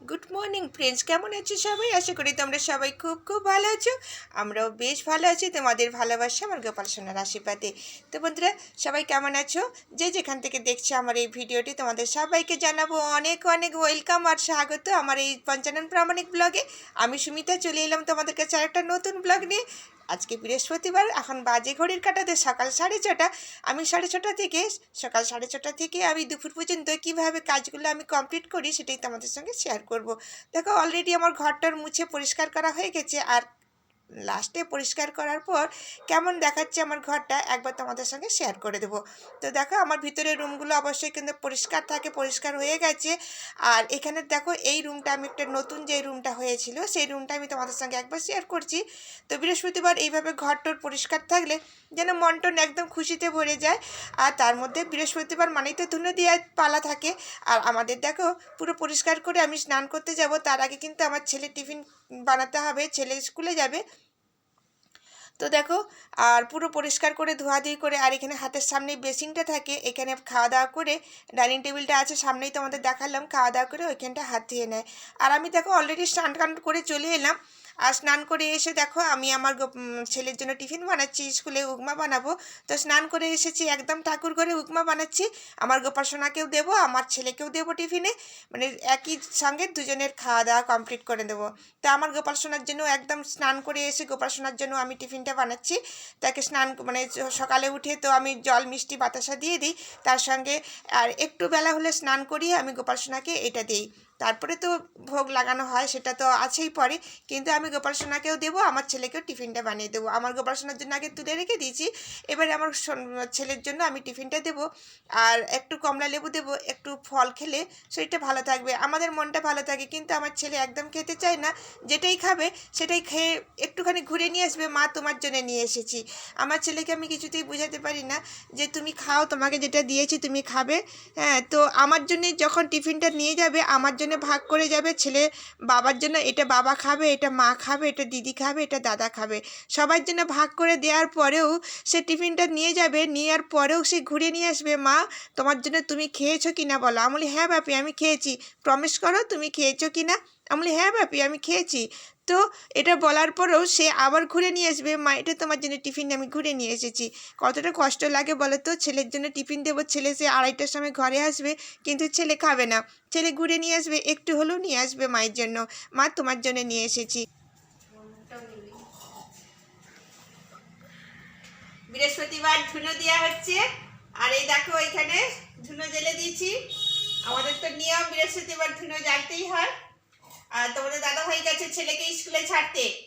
Good morning friends কেমন আছো সবাই? আশা করি তোমরা সবাই খুব খুব ভালো আছো। আমরাও বেশ ভালো আছি। তোমাদের ভালোবাসা, আমার গোপাল সোনার আশীর্বাদে। তো বন্ধুরা, সবাই কেমন আছো? যে যেখান থেকে দেখছ আমার এই ভিডিওটি, তোমাদের সবাইকে জানাব অনেক অনেক ওয়েলকাম আর স্বাগত আমার এই পঞ্চানন প্রামাণিক ব্লগে। আমি সুমিতা, চলে এলাম তোমাদের কাছে আরেকটা নতুন ব্লগ নিয়ে। আজকে বৃহস্পতিবার, এখন বাজে ঘড়ির কাটাতে সকাল সাড়ে ছটা। আমি সাড়ে ছটা থেকে, সকাল সাড়ে ছটা থেকে আমি দুপুর পর্যন্ত কীভাবে কাজগুলো আমি কমপ্লিট করি সেটাই তোমাদের সঙ্গে শেয়ার করব। দেখো অলরেডি আমার ঘরটার মুছে পরিষ্কার করা হয়ে গেছে, আর লাস্টে পরিষ্কার করার পর কেমন দেখাচ্ছে আমার ঘরটা একবার তোমাদের সঙ্গে শেয়ার করে দেবো। তো দেখো আমার ভিতরের রুমগুলো অবশ্যই কিন্তু পরিষ্কার থাকে, পরিষ্কার হয়ে গেছে। আর এখানে দেখো এই রুমটা আমি একটা নতুন যে রুমটা হয়েছিল, সেই রুমটা আমি তোমাদের সঙ্গে একবার শেয়ার করছি। তো বৃহস্পতিবার এইভাবে ঘরটোর পরিষ্কার থাকলে যেন মন টন একদম খুশিতে ভরে যায়। আর তার মধ্যে বৃহস্পতিবার মানেই তো ধুনো দেওয়ার পালা থাকে। আর আমাদের দেখো পুরো পরিষ্কার করে আমি স্নান করতে যাব, তার আগে কিন্তু আমার ছেলে টিফিন বানাতে হবে, ছেলে স্কুলে যাবে। তো দেখো, আর পুরো পরিষ্কার করে ধোয়াধুয়ি করে, আর এখানে হাতের সামনে বেসিনটা থাকে, এখানে খাওয়া দাওয়া করে, ডাইনিং টেবিলটা আছে, সামনেই তোমাদের দেখালাম, খাওয়া দাওয়া করে ওইখানটা হাত ধুয়ে নেয়। আর আমি দেখো অলরেডি স্নান টান করে চলে এলাম। আর স্নান করে এসে দেখো আমি আমার ছেলের জন্য টিফিন বানাচ্ছি, স্কুলে উগমা বানাবো। তো স্নান করে এসেছি, একদম ঠাকুর ঘরে উগমা বানাচ্ছি। আমার গোপাসনাকেও দেবো, আমার ছেলেকেও দেবো টিফিনে। মানে একই সঙ্গে দুজনের খাওয়া দাওয়া কমপ্লিট করে দেবো। তো আমার গোপালসোনার জন্য একদম স্নান করে এসে গোপালসোনার জন্য আমি টিফিনটা বানাচ্ছি। তাকে স্নান মানে সকালে উঠে তো আমি জল মিষ্টি বাতাসা দিয়ে দিই। তার সঙ্গে আর একটু বেলা হলে স্নান করিয়ে আমি গোপালসোনাকে এটা দিই। তারপরে তো ভোগ লাগানো হয়, সেটা তো আছেই পরে। কিন্তু আমি গোপাল সোনাকেও দেবো, আমার ছেলেকেও টিফিনটা বানিয়ে দেবো। আমার গোপাল সোনার জন্য আগে তুলে রেখে দিয়েছি, এবারে আমার ছেলের জন্য আমি টিফিনটা দেবো। আর একটু কমলা লেবু দেবো, একটু ফল খেলে শরীরটা ভালো থাকবে। আমাদের মনটা ভালো থাকে, কিন্তু আমার ছেলে একদম খেতে চায় না। যেটাই খাবে, সেটাই খেয়ে একটুখানি ঘুরে নিয়ে আসবে, মা, তোমার জন্য নিয়ে এসেছি। আমার ছেলেকে আমি কিছুতেই বোঝাতে পারি না যে, তুমি খাও, তোমাকে যেটা দিয়েছি, তুমি খাবে। হ্যাঁ তো আমার জন্য যখন টিফিনটা নিয়ে যাবে, আমার জন্য ভাগ করে যাবে। ছেলে বাবার জন্য এটা বাবা খাবে, এটা মা খাবে, এটা দিদি খাবে, এটা দাদা খাবে। সবার জন্য ভাগ করে দেওয়ার পরেও সে টিফিনটা নিয়ে যাবে, নেওয়ার পরেও সে ঘুরে নিয়ে আসবে, মা, তোমার জন্য তুমি খেয়েছো কি না বলো? আমি বলি হ্যাঁ বাপি, আমি খেয়েছি। প্রমিস করো তুমি খেয়েছো কি না আমি বলি হ্যাঁ বাপি, আমি খেয়েছি। তো এটা বলার পরেও সে আবার ঘুরে নিয়ে আসবে, মা, এটা তোমার জন্য টিফিন, আমি ঘুরে নিয়ে এসেছি। কতটা কষ্ট লাগে বলো তো ছেলের জন্য টিফিন দেবো, ছেলে সে আড়াইটার সময় ঘরে আসবে, কিন্তু ছেলে খাবে না। ছেলে ঘুরে নিয়ে আসবে, একটু হলেও নিয়ে আসবে মায়ের জন্য। মা, তোমার জন্য নিয়ে এসেছি। বৃহস্পতিবার ধুনো দেওয়া হচ্ছে, আর এই দেখো এখানে ধুনো জেলে দিয়েছি। আমাদের তো নিয়ম, বৃহস্পতিবার ধুনো জ্বালতেই হয়। আর তোমাদের দাদা হয়ে গেছে ছেলেকে স্কুলে ছাড়তে।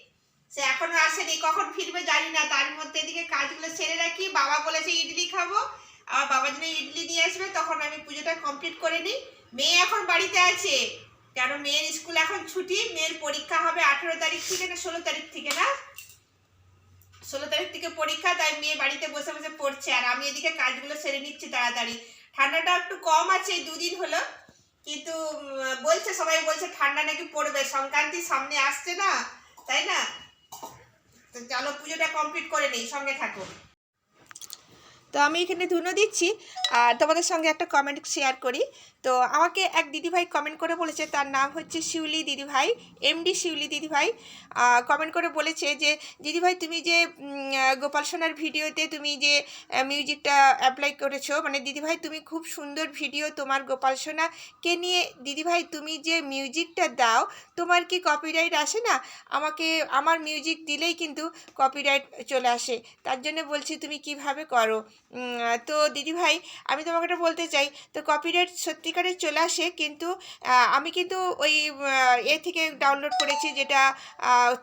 সে এখনও আসেনি, কখন ফিরবে জানি না। তার মধ্যে এদিকে কাজগুলো সেরে রাখি। বাবা বলেছে, ইডলি খাব। আর বাবা যদি ইডলি নিয়ে আসবে, তখন আমি পুজোটা কমপ্লিট করে নিই। মেয়ে এখন বাড়িতে আছে। কারণ মেয়ের স্কুল এখন ছুটি। মেয়ের পরীক্ষা হবে আঠেরো তারিখ থেকে না, ষোলো তারিখ থেকে না? ষোলো তারিখ থেকে পরীক্ষা, তাই মেয়ে বাড়িতে বসে বসে পড়ছে। আর আমি এদিকে কাজগুলো সেরে নিচ্ছি তাড়াতাড়ি। ঠান্ডাটা একটু কম আছে দুদিন হলো। কিন্তু বলছে, সবাই বলছে ঠান্ডা নাকি পড়বে, সংক্রান্তি সামনে আসছে না, তাই না? তো চলো পুজোটা কমপ্লিট করে নেই, সঙ্গে থাকো। তো আমি এখানে ধুনো দিচ্ছি আর তোমাদের সঙ্গে একটা কমেন্ট শেয়ার করি। তো আমাকে এক দিদিভাই কমেন্ট করে বলেছে, তার নাম হচ্ছে শিউলি দিদিভাই এমডি শিউলি দিদিভাই। কমেন্ট করে বলেছে যে, দিদিভাই, তুমি যে গোপাল সোনার ভিডিওতে তুমি যে মিউজিকটা অ্যাপ্লাই করেছ মানে দিদিভাই, তুমি খুব সুন্দর ভিডিও তোমার গোপাল সোনাকে নিয়ে, দিদিভাই, তুমি যে মিউজিকটা দাও, তোমার কি কপিরাইট আসে না? আমাকে, আমার মিউজিক দিলেই কিন্তু কপিরাইট চলে আসে। তার জন্য বলছি, তুমি কীভাবে করো? তো দিদিভাই আমি তোমাকে এটা বলতে চাই, তো কপিরাইট সত্যিকারের চলে আসে কিন্তু আমি কিন্তু ওই এ থেকে ডাউনলোড করেছি যেটা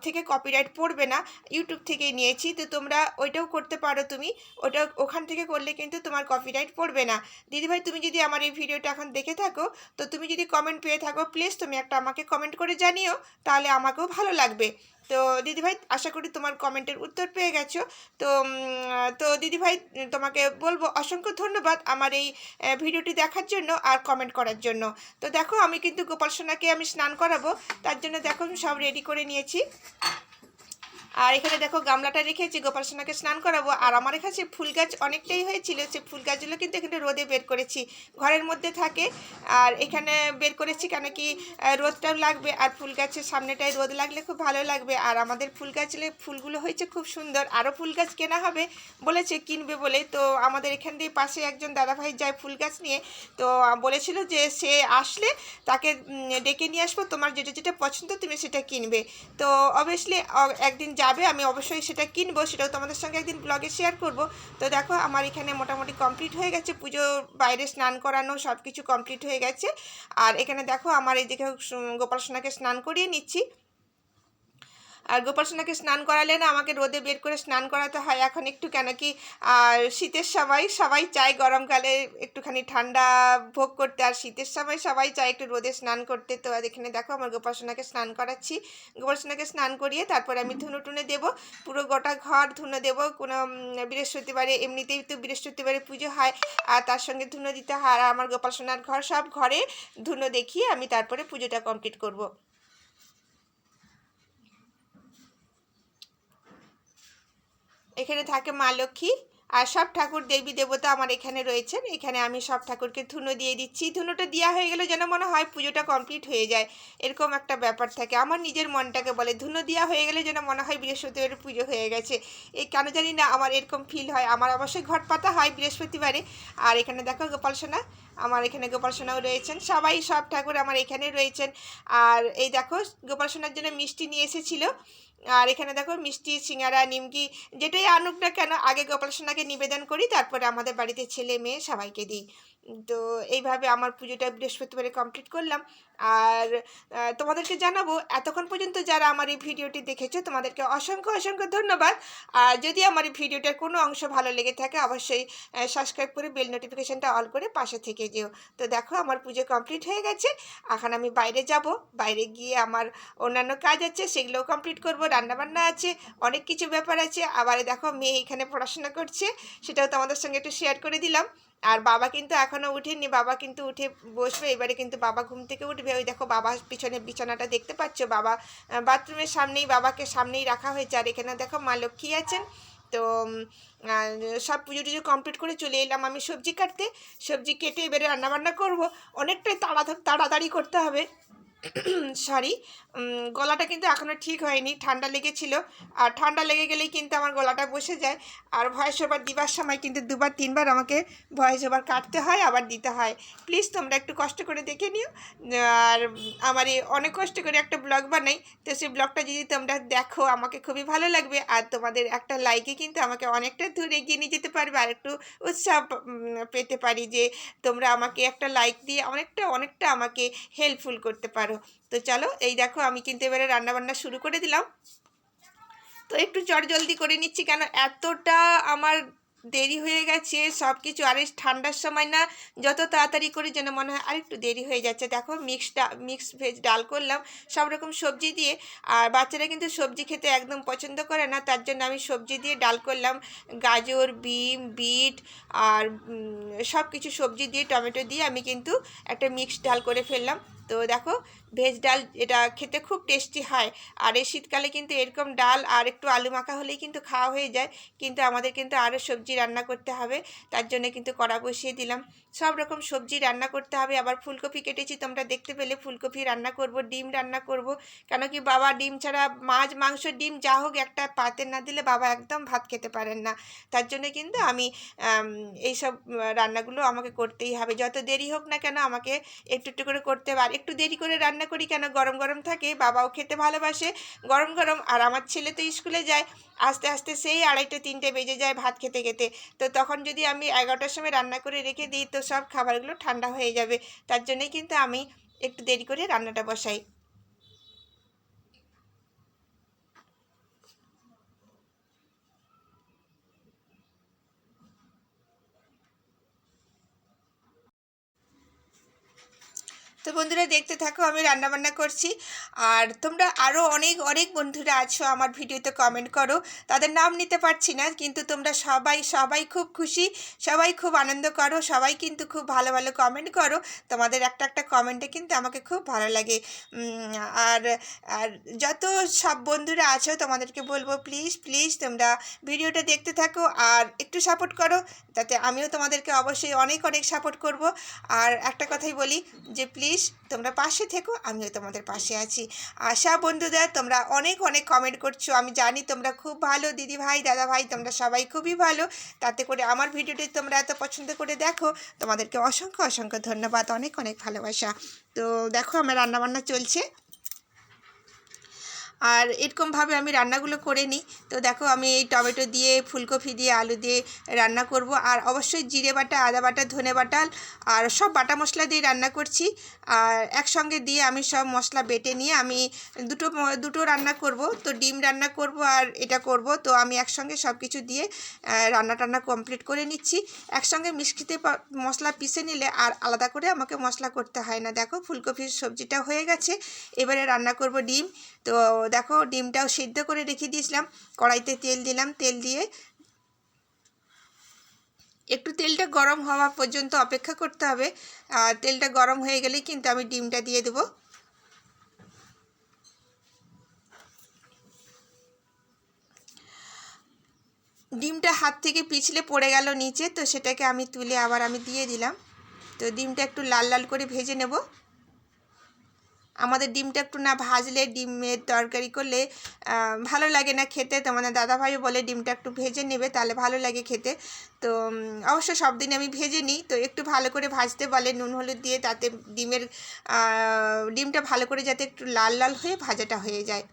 থেকে কপিরাইট পড়বে না ইউটিউব থেকেই নিয়েছি, তো তোমরা ওইটাও করতে পারো তুমি, ওটা ওখান থেকে করলে কিন্তু তোমার কপিরাইট পড়বে না। দিদিভাই তুমি যদি আমার এই ভিডিওটা এখন দেখে থাকো, তো তুমি যদি কমেন্ট পেয়ে থাকো প্লিজ তুমি একটা আমাকে কমেন্ট করে জানিও, তাহলে আমাকেও ভালো লাগবে। তো দিদিভাই, আশা করি তোমার কমেন্টের উত্তর পেয়ে গেছো। তো তো দিদিভাই, তোমাকে বলব অসংখ্য ধন্যবাদ আমার এই ভিডিওটি দেখার জন্য আর কমেন্ট করার জন্য। তো দেখো, আমি কিন্তু গোপাল সোনাকে আমি স্নান করাবো, তার জন্য দেখো, সব রেডি করে নিয়েছি। আর এখানে দেখো গামলাটা রেখেছি গোপাল সোনাকে স্নান করাবো। আর আমার কাছে ফুল গাছ অনেকটাই হয়েছিল, সে ফুল গাছগুলো কিন্তু এখানে রোদে বের করেছি, ঘরের মধ্যে থাকে। আর এখানে বের করেছি কেন কি রোদটাও লাগবে আর ফুল গাছের সামনেটায় রোদ লাগলে খুব ভালো লাগবে। আর আমাদের ফুল গাছলে ফুলগুলো হয়েছে খুব সুন্দর, আরও ফুল গাছ কেনা হবে বলেছে, কিনবে বলে। তো আমাদের এখান দিয়ে পাশে একজন দাদাভাই যায় ফুল গাছ নিয়ে, তো বলেছিল যে সে আসলে তাকে ডেকে নিয়ে আসব, তোমার যেটা যেটা পছন্দ তুমি সেটা কিনবে। তো অবভিয়াসলি একদিন যাবে, আমি অবশ্যই সেটা কিনবো, সেটাও তোমাদের সঙ্গে একদিন ব্লগে শেয়ার করব। তো দেখো, আমার এখানে মোটামুটি কমপ্লিট হয়ে গেছে, পুজো বাইরে স্নান করানো সব কিছু কমপ্লিট হয়ে গেছে। আর এখানে দেখো, আমার এই দিকে গোপাল সোনাকে স্নান করিয়ে নিচ্ছি। আর গোপাল সোনাকে স্নান করালে না আমাকে রোদে বের করে স্নান করাতে হয়। এখন একটু কেন কি, আর শীতের সময় সবাই চায় গরমকালে একটুখানি ঠান্ডা ভোগ করতে, আর শীতের সময় সবাই চায় একটু রোদে স্নান করতে। তো এখানে দেখো আমার গোপাল সোনাকে স্নান করাচ্ছি। গোপাল সোনাকে স্নান করিয়ে তারপরে আমি ধুনো টুনে দেবো, পুরো গোটা ঘর ধুনো দেবো। কোনো বৃহস্পতিবারে এমনিতেই তো বৃহস্পতিবারে পুজো হয়, আর তার সঙ্গে ধুনো দিতে হয়। আর আমার গোপাল সোনার ঘর সব ঘরে ধুনো দেখিয়ে আমি তারপরে পুজোটা কমপ্লিট করব। এখানে থাকে মা লক্ষ্মী আর সব ঠাকুর দেবী দেবতা আমার এখানে রয়েছেন। এখানে আমি সব ঠাকুরকে ধুনো দিয়ে দিচ্ছি। ধুনোটা দেওয়া হয়ে গেলে যেন মনে হয় পুজোটা কমপ্লিট হয়ে যায়। এরকম একটা ব্যাপার থাকে। আমার নিজের মনটাকে বলে, ধুনো দেওয়া হয়ে গেলে যেন মনে হয় বৃহস্পতিবারে পুজো হয়ে গেছে। এই কেন জানি না আমার এরকম ফিল হয়। আমার অবশ্যই ঘট পাতা হয় বৃহস্পতিবারে। আর এখানে দেখো গোপাল সোনা, আমার এখানে গোপাল সোনাও রয়েছেন। সবাই সব ঠাকুর আমার এখানে রয়েছেন। আর এই দেখো গোপাল সোনার জন্য মিষ্টি নিয়ে এসেছিল। আর এখানে দেখো মিষ্টি, সিঙ্গারা, নিমকি, যেটাই আনুক না কেন, আগে গোপাল সোনাকে নিবেদন করি, তারপরে আমাদের বাড়িতে ছেলে মেয়ে সবাইকে দিই। তো এইভাবে আমার পুজোটা বৃহস্পতিবারে কমপ্লিট করলাম। আর তোমাদেরকে জানাব এতক্ষণ পর্যন্ত যারা আমার এই ভিডিওটি দেখেছ, তোমাদেরকে অসংখ্য অসংখ্য ধন্যবাদ। আর যদি আমার এই ভিডিওটার কোনো অংশ ভালো লেগে থাকে, অবশ্যই সাবস্ক্রাইব করে বেল নোটিফিকেশানটা অল করে পাশে থেকে যেও। তো দেখো, আমার পুজো কমপ্লিট হয়ে গেছে। এখন আমি বাইরে যাব। বাইরে গিয়ে আমার অন্যান্য কাজ আছে, সেগুলোও কমপ্লিট করব। রান্নাবান্না আছে, অনেক কিছু ব্যাপার আছে। আবার দেখো, মেয়ে এখানে পড়াশোনা করছে, সেটাও তোমাদের সঙ্গে একটু শেয়ার করে দিলাম। আর বাবা কিন্তু এখনও উঠেনি বাবা কিন্তু উঠে বসবে, এবারে কিন্তু বাবা ঘুম থেকে উঠবে। ওই দেখো বাবা পিছনে বিছানাটা দেখতে পাচ্ছ? বাবা বাথরুমের সামনেই বাবাকে সামনেই রাখা হয়েছে। আর এখানে দেখো মা লক্ষ্মী আছেন। তো সব পুজো টুজো কমপ্লিট করে চলে এলাম আমি সবজি কাটতে। সবজি কেটে এবারে রান্নাবান্না করব। অনেকটাই তাড়াতাড়ি করতে হবে। সরি গলাটা কিন্তু এখনও ঠিক হয়নি, ঠান্ডা লেগেছিল। আর ঠান্ডা লেগে গেলেই কিন্তু আমার গলাটা বসে যায়। আর ভয়েস ওভার দিবার সময় কিন্তু দুবার, তিনবার আমাকে ভয়েস ওভার কাটতে হয়, আবার দিতে হয়। প্লিজ তোমরা একটু কষ্ট করে দেখে নিও। আর আমার এই অনেক কষ্ট করে একটা ব্লগ বানাই। তো সেই ব্লগটা যদি তোমরা দেখো, আমাকে খুবই ভালো লাগবে। আর তোমাদের একটা লাইকে কিন্তু আমাকে অনেকটা দূর এগিয়ে নিয়ে যেতে পারবে। আর একটু উৎসাহ পেতে পারি যে তোমরা আমাকে একটা লাইক দিয়ে অনেকটা অনেকটা আমাকে হেল্পফুল করতে পারো। তো চলো, এই দেখো, আমি কিন্তু এবারে রান্নাবান্না শুরু করে দিলাম। তো একটু চট জলদি করে নিচ্ছি, কেন এতটা আমার দেরি হয়ে গেছে সব কিছু আর ঠান্ডার সময় না, যত তাড়াতাড়ি করি যেন মনে হয় আরেকটু দেরি হয়ে যাচ্ছে। দেখো মিক্স মিক্স ভেজ ডাল করলাম, সব রকম সবজি দিয়ে। আর বাচ্চারা কিন্তু সবজি খেতে একদম পছন্দ করে না, তার জন্য আমি সবজি দিয়ে ডাল করলাম। গাজর, বিম, বিট আর সব কিছু সবজি দিয়ে, টমেটো দিয়ে আমি কিন্তু একটা মিক্স ডাল করে ফেললাম। তো দেখো ভেজ ডাল এটা খেতে খুব টেস্টি হয়। আর এই শীতকালে কিন্তু এরকম ডাল আর একটু আলু মাখা হলেই কিন্তু খাওয়া হয়ে যায়। কিন্তু আমাদের কিন্তু আরও সবজি রান্না করতে হবে। তার জন্য কিন্তু কড়া বসিয়ে দিলাম। সব রকম সবজি রান্না করতে হবে। আবার ফুলকপি কেটেছি, তোমরা দেখতে পেলে ফুলকপি রান্না করব, ডিম রান্না করব। কেন কি বাবা ডিম ছাড়া মাছ, মাংস, ডিম যা হোক একটা পাতে না দিলে বাবা একদম ভাত খেতে পারেন না। তার জন্য কিন্তু আমি এইসব রান্নাগুলো আমাকে করতেই হবে। যত দেরি হোক না কেন আমাকে একটু একটু করে করতে হবে। আর একটু দেরি করে রান্না করি কেন? গরম গরম থাকে, বাবাও খেতে ভালোবাসে, গরম গরম, আর আমার ছেলে তো স্কুলে যায়, আস্তে আস্তে সেই আড়াইটে তিনটে বেজে যায় ভাত খেতে খেতে। তো তখন যদি আমি এগারোটার সময় রান্না করে রেখে দিই, তো সব খাবারগুলো ঠান্ডা হয়ে যাবে। তার জন্যই কিন্তু আমি একটু দেরি করে রান্নাটা বসাই। তো বন্ধুরা দেখতে থাকো, আমি রান্না বান্না করছি। আর তোমরা আরও অনেক অনেক বন্ধুরা আছো আমার ভিডিওতে কমেন্ট করো। তাদের নাম নিতে পারছি না, কিন্তু তোমরা সবাই সবাই খুব খুশি, সবাই খুব আনন্দ করো, সবাই কিন্তু খুব ভালো ভালো কমেন্ট করো। তোমাদের একটা একটা কমেন্টে কিন্তু আমাকে খুব ভালো লাগে। আর আর যত সব বন্ধুরা আছো, তোমাদেরকে বলব প্লিজ প্লিজ তোমরা ভিডিওটা দেখতে থাকো আর একটু সাপোর্ট করো, তাতে আমিও তোমাদেরকে অবশ্যই অনেক অনেক সাপোর্ট করব। আর একটা কথাই বলি যে প্লিজ তোমরা পাশে থেকো, আমিও তোমাদের পাশে আছি। আশা বন্ধুদের তোমরা অনেক অনেক কমেন্ট করছ। আমি জানি তোমরা খুব ভালো, দিদি ভাই, দাদা ভাই, তোমরা সবাই খুবই ভালো। তাতে করে আমার ভিডিওটি তোমরা এত পছন্দ করে দেখো, তোমাদেরকে অসংখ্য অসংখ্য ধন্যবাদ, অনেক অনেক ভালোবাসা। তো দেখো, আমার রান্নাবান্না চলছে। আর এরকমভাবে আমি রান্নাগুলো করে নিই। তো দেখো আমি এই টমেটো দিয়ে, ফুলকপি দিয়ে, আলু দিয়ে রান্না করব। আর অবশ্যই জিরে বাটা, আদা বাটা, ধনে বাটা, আর সব বাটা মশলা দিয়ে রান্না করছি। আর একসঙ্গে দিয়ে আমি সব মশলা বেটে নিয়ে আমি দুটো দুটো রান্না করব। তো ডিম রান্না করব আর এটা করব। তো আমি একসঙ্গে সব কিছু দিয়ে রান্না টান্না কমপ্লিট করে নিচ্ছি। একসঙ্গে মিষ্টিতে মশলা পিষে নিলে আর আলাদা করে আমাকে মশলা করতে হয় না। দেখো ফুলকপির সবজিটা হয়ে গেছে। এবারে রান্না করব ডিম। তো দেখো ডিমটাও সিদ্ধ করে রেখে দিয়েছিলাম। কড়াইতে তেল দিলাম, তেল দিয়ে একটু তেলটা গরম হওয়া পর্যন্ত অপেক্ষা করতে হবে। তেলটা গরম হয়ে গেলেই কিন্তু আমি ডিমটা দিয়ে দেবো। ডিমটা হাত থেকে পিছলে পড়ে গেল নিচে, তো সেটাকে আমি তুলে আবার আমি দিয়ে দিলাম। তো ডিমটা একটু লাল লাল করে ভেজে নেব। আমাদের ডিমটা একটু না ভাজলে, ডিমের তরকারি করলে ভালো লাগে না খেতে। তো তোমাদের দাদাভাইও বলে ডিমটা একটু ভেজে নেবে, তাহলে ভালো লাগে খেতে। তো অবশ্য সব দিন আমি ভেজে নিই। তো একটু ভালো করে ভাজতে বলে নুন, হলুদ দিয়ে, তাতে ডিমের ডিমটা ভালো করে যাতে একটু লাল লাল হয়ে ভাজাটা হয়ে যায়।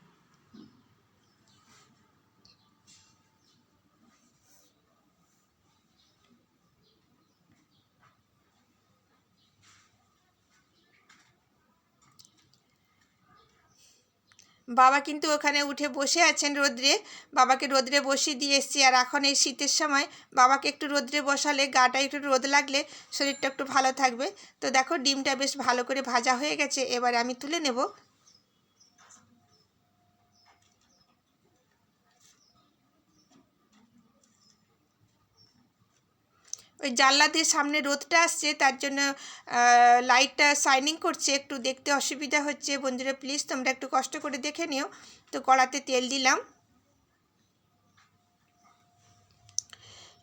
বাবা কিন্তু ওখানে উঠে বসে আছেন রোদ্রে। বাবাকে রোদ্রে বসিয়ে দিয়ে এসছি। আর এখন এই শীতের সময় বাবাকে একটু রোদ্রে বসালে গাটা একটু রোদ লাগলে শরীরটা একটু ভালো থাকবে। তো দেখো, ডিমটা বেশ ভালো করে ভাজা হয়ে গেছে। এবারে আমি তুলে নেব। ওই জানলা দিয়ে সামনে রোদটা আসছে, তার জন্য লাইটটা শাইনিং করছে, একটু দেখতে অসুবিধা হচ্ছে। বন্ধুরা প্লিজ তোমরা একটু কষ্ট করে দেখে নিও। তো কড়াতে তেল দিলাম।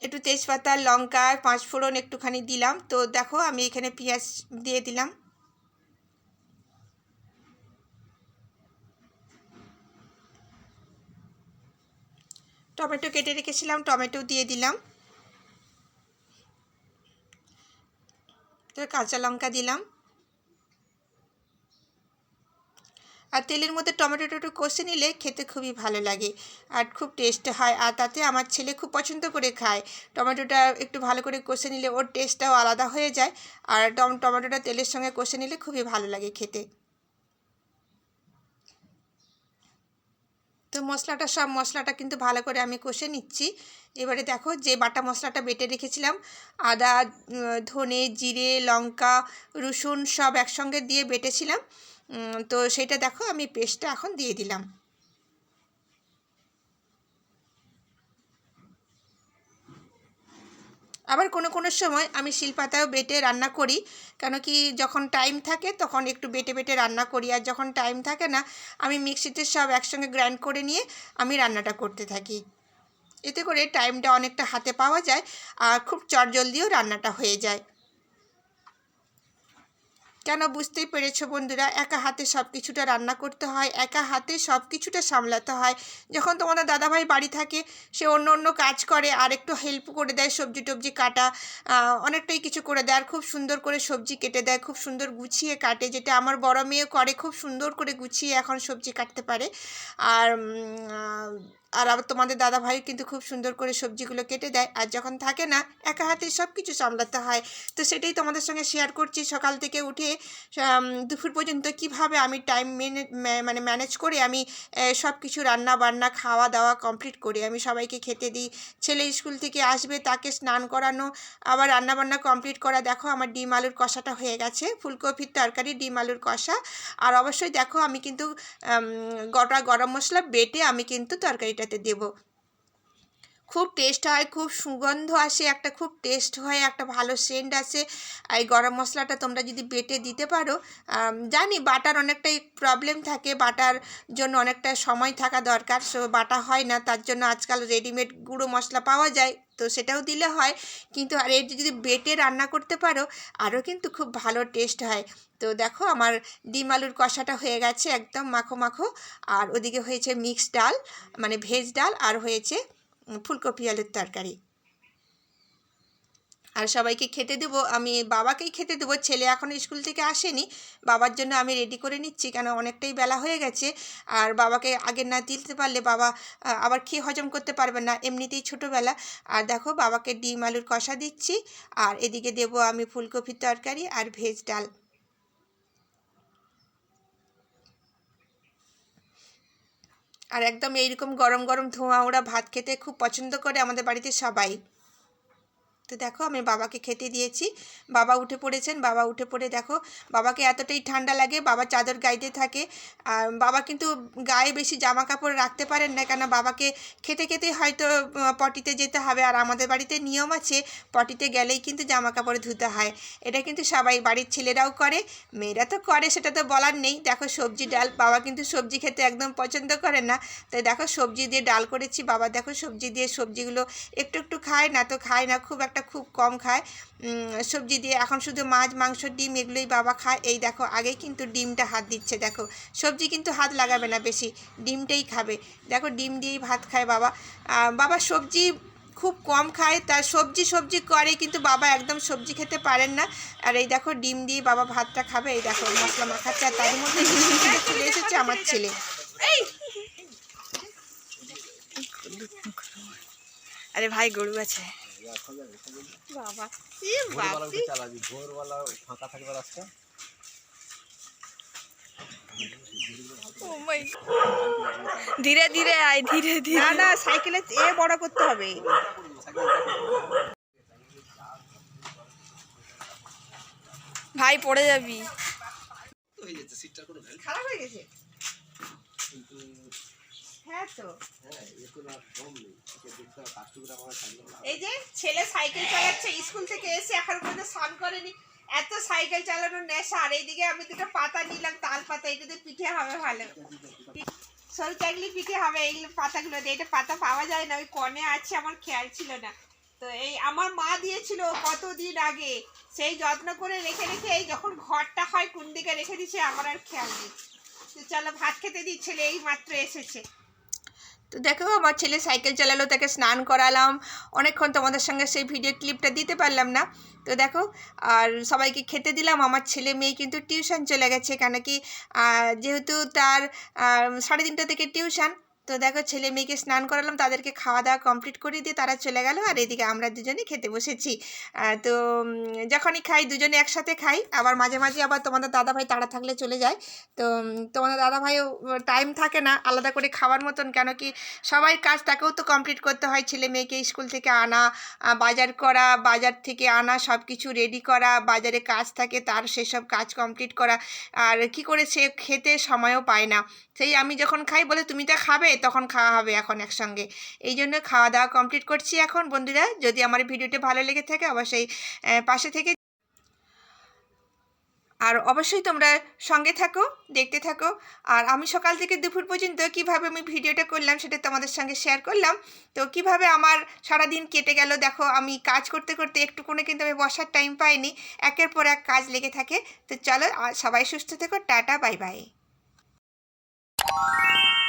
একটু তেজপাতা, লঙ্কা পাঁচ ফোড়ন একটুখানি দিলাম। তো দেখো, আমি এখানে পেঁয়াজ দিয়ে দিলাম। টমেটো কেটে রেখেছিলাম, টমেটো দিয়ে দিলাম। তো কাঁচা লঙ্কা দিলাম। আর তেলের মধ্যে টমেটোটা একটু কষে নিলে খেতে খুবই ভালো লাগে আর খুব টেস্ট হয়। আর তাতে আমার ছেলে খুব পছন্দ করে খায়। টমেটোটা একটু ভালো করে কষে নিলে ওর টেস্টটাও আলাদা হয়ে যায়। আর টম, টমেটোটা তেলের সঙ্গে কষে নিলে খুবই ভালো লাগে খেতে। তো মশলাটা সব মশলাটা কিন্তু ভালো করে আমি কষে নিচ্ছি। এবারে দেখো যে বাটা মশলাটা বেটে রেখেছিলাম, আদা ধনে, জিরে, লঙ্কা, রসুন সব একসঙ্গে দিয়ে বেটেছিলাম। তো সেটা দেখো আমি পেস্টটা এখন দিয়ে দিলাম। আবার কোনো কোনো সময় আমি শিলপাতাও বেটে রান্না করি, কেন কি যখন টাইম থাকে তখন একটু বেটে বেটে রান্না করি, আর যখন টাইম থাকে না, আমি মিক্সিতে সব একসঙ্গে গ্রাইন্ড করে নিয়ে আমি রান্নাটা করতে থাকি। এতে করে টাইমটা অনেকটা হাতে পাওয়া যায়, আর খুব চটজলদিও রান্নাটা হয়ে যায়। কেন বুঝতেই পেরেছ বন্ধুরা? একা হাতে সব কিছুটা রান্না করতে হয়, একা হাতে সব কিছুটা সামলাতে হয়। যখন তোমাদের দাদাভাই বাড়ি থাকে, সে অন্য অন্য কাজ করে, আর একটু হেল্প করে দেয়, সবজি টবজি কাটা অনেকটাই কিছু করে দেয়, আর খুব সুন্দর করে সবজি কেটে দেয়, খুব সুন্দর গুছিয়ে কাটে, যেটা আমার বড় মেয়েও করে, খুব সুন্দর করে গুছিয়ে এখন সবজি কাটতে পারে। আর আর আবার তোমাদের দাদা ভাই কিন্তু খুব সুন্দর করে সবজিগুলো কেটে দেয়। আর যখন থাকে না, একা হাতে সব কিছু সামলাতে হয়। তো সেটাই তোমাদের সঙ্গে শেয়ার করছি। সকাল থেকে উঠে দুপুর পর্যন্ত কীভাবে আমি টাইম মেনে মানে ম্যানেজ করে আমি সব কিছু রান্না বান্না, খাওয়া দাওয়া কমপ্লিট করি। আমি সবাইকে খেতে দিই। ছেলে স্কুল থেকে আসবে, তাকে স্নান করানো, আবার রান্না বান্না কমপ্লিট করা। দেখো আমার ডিম আলুর কষাটা হয়ে গেছে। ফুলকপির তরকারি, ডিম আলুর কষা। আর অবশ্যই দেখো আমি কিন্তু গোটা গরম মশলা বেটে আমি কিন্তু তরকারিটাতে দেবো। খুব টেস্ট হয়, খুব সুগন্ধ আসে, একটা খুব টেস্ট হয়, একটা ভালো সেন্ট আসে। এই গরম মশলাটা তোমরা যদি বেটে দিতে পারো জানি বাটার অনেকটাই প্রবলেম থাকে, বাটার জন্য অনেকটা সময় থাকা দরকার। সো বাটা হয় না, তার জন্য আজকাল রেডিমেড গুঁড়ো মশলা পাওয়া যায়, তো সেটাও দিলে হয়। কিন্তু আর এটি যদি বেটে রান্না করতে পারো, আরও কিন্তু খুব ভালো টেস্ট হয়। তো দেখো, আমার ডিম আলুর কষাটা হয়ে গেছে একদম মাখো মাখো। আর ওদিকে হয়েছে মিক্সড ডাল মানে ভেজ ডাল, আর হয়েছে ফুলকপি, আলুর তরকারি। আর সবাইকে খেতে দেবো। আমি বাবাকেই খেতে দেবো। ছেলে এখন স্কুল থেকে আসেনি। বাবার জন্য আমি রেডি করে নিচ্ছি, কেন অনেকটাই বেলা হয়ে গেছে। আর বাবাকে আগে না দিতে পারলে বাবা আবার খেয়ে হজম করতে পারবে না। এমনিতেই ছোটোবেলা। আর দেখো, বাবাকে ডিম, আলুর কষা দিচ্ছি। আর এদিকে দেবো আমি ফুলকপির তরকারি আর ভেজ ডাল। আর একদম এইরকম গরম গরম ধোঁয়া ওরা ভাত খেতে খুব পছন্দ করে আমাদের বাড়িতে সবাই। তো দেখো আমি বাবাকে খেতে দিয়েছি। বাবা উঠে পড়েছেন, বাবা উঠে পড়ে দেখো, বাবাকে এতটাই ঠান্ডা লাগে, বাবা চাদর গাইতে থাকে। আর বাবা কিন্তু গায়ে বেশি জামা কাপড় রাখতে পারেন না কেন বাবাকে খেতে খেতে হয়তো পটিতে যেতে হবে। আর আমাদের বাড়িতে নিয়ম আছে, পটিতে গেলেই কিন্তু জামা কাপড় ধুতে হয়। এটা কিন্তু সবাই বাড়ির ছেলেরাও করে, মেয়েরা তো করে, সেটা তো বলার নেই। দেখো সবজি ডাল, বাবা কিন্তু সবজি খেতে একদম পছন্দ করে না। তো দেখো সবজি দিয়ে ডাল করেছি, বাবা দেখো সবজি দিয়ে সবজিগুলো একটু একটু খায়, না তো খায় না, খুব একটা খুব কম খায়। সবজি দিয়ে এখন শুধু মাছ, মাংস, ডিম এগুলোই বাবা খায়। এই দেখো, আগেই কিন্তু ডিমটা হাত দিচ্ছে, দেখো। সবজি কিন্তু হাত লাগাবে না বেশি, ডিমটাই খাবে। দেখো, ডিম দিয়েই ভাত খায় বাবা। বাবা সবজি খুব কম খায় তার সবজি সবজি করে কিন্তু বাবা একদম সবজি খেতে পারেন না। আর এই দেখো, ডিম দিয়ে বাবা ভাতটা খাবে। এই দেখো, মশলা মাখাচ্ছে, আর তার মধ্যে চলে এসেছে আমার ছেলে। আরে ভাই, গরু আছে। বাবা। ভোরবেলা চালাবি। ভোরবেলা ফাঁকা থাকবে রাস্তা। ধীরে ধীরে আয় ধীরে ধীরে। না না সাইকেলে এ বড় করতে হবে। ভাই পড়ে যাবি। হয়ে যাচ্ছে সিটটার কোনো খারাপ হয়ে গেছে। কিন্তু হ্যাঁ তো। হ্যাঁ না এই যে ছেলে সাইকেল চালাচ্ছে স্কুল থেকে এসে এখন পর্যন্ত স্নান করেনি। এত সাইকেল চালানোর নেশা আর এইদিকে আমি দুটো পাতা নিলাম তাল পাতা এটাতে পিঠে হবে ভালো। সরু চাকলি পিঠে হবে এইগুলো পাতাগুলো দিয়ে। এটা পাতা পাওয়া যায় না ওই কনে আছে আমার খেয়াল ছিল না। তো এই আমার মা দিয়েছিল কতদিন আগে সেই যত্ন করে রেখে রেখে এই যখন ঘরটা হয় কোন দিকে রেখে দিছে আমার আর খেয়াল নেই। তো চলো ভাত খেতে দিই ছেলে এই মাত্র এসেছে। তো দেখো, আমার ছেলে সাইকেল চালালো, তাকে স্নান করালাম। অনেকক্ষণ তোমাদের সঙ্গে সেই ভিডিও ক্লিপটা দিতে পারলাম না। তো দেখো, আর সবাইকে খেতে দিলাম। আমার ছেলে মেয়ে কিন্তু টিউশন চলে গেছে, কেন কি যেহেতু তার সাড়ে তিনটা থেকে টিউশন তো দেখো ছেলে মেয়েকে স্নান করালাম, তাদেরকে খাওয়া দাওয়া কমপ্লিট করে দিয়ে তারা চলে গেল আর এদিকে আমরা দুজনে খেতে বসেছি। তো যখনই খাই দুজনে একসাথে খাই, আবার মাঝে মাঝে আবার তোমাদের দাদাভাই তাড়া থাকলে চলে যায়। তো তোমাদের দাদাভাইও টাইম থাকে না আলাদা করে খাওয়ার মতন, কেন কি সবাই কাজ তাকেও তো কমপ্লিট করতে হয়। ছেলে মেয়েকে স্কুল থেকে আনা বাজার করা, বাজার থেকে আনা সব কিছু রেডি করা, বাজারে কাজ থাকে তার সেসব কাজ কমপ্লিট করা। আর কি করে সে খেতে সময়ও পায় না। সেই আমি যখন খাই বলে, তুমি তো খাবে, তখন খাওয়া হবে এখন একসঙ্গে। এই জন্য খাওয়া দাওয়া কমপ্লিট করছি এখন। বন্ধুরা, যদি আমার ভিডিওটি ভালো লেগে থাকে, অবশ্যই পাশে থেকে আর অবশ্যই তোমরা সঙ্গে থাকো, দেখতে থাকো। আর আমি সকাল থেকে দুপুর পর্যন্ত কীভাবে আমি ভিডিওটা করলাম সেটা তোমাদের সঙ্গে শেয়ার করলাম। তো কীভাবে আমার সারাদিন কেটে গেল, দেখো, আমি কাজ করতে করতে একটু কোনো কিন্তু আমি বসার টাইম পাইনি। একের পর এক কাজ লেগে থাকে। তো চলো সবাই সুস্থ থেকো, tata bye bye Thank you.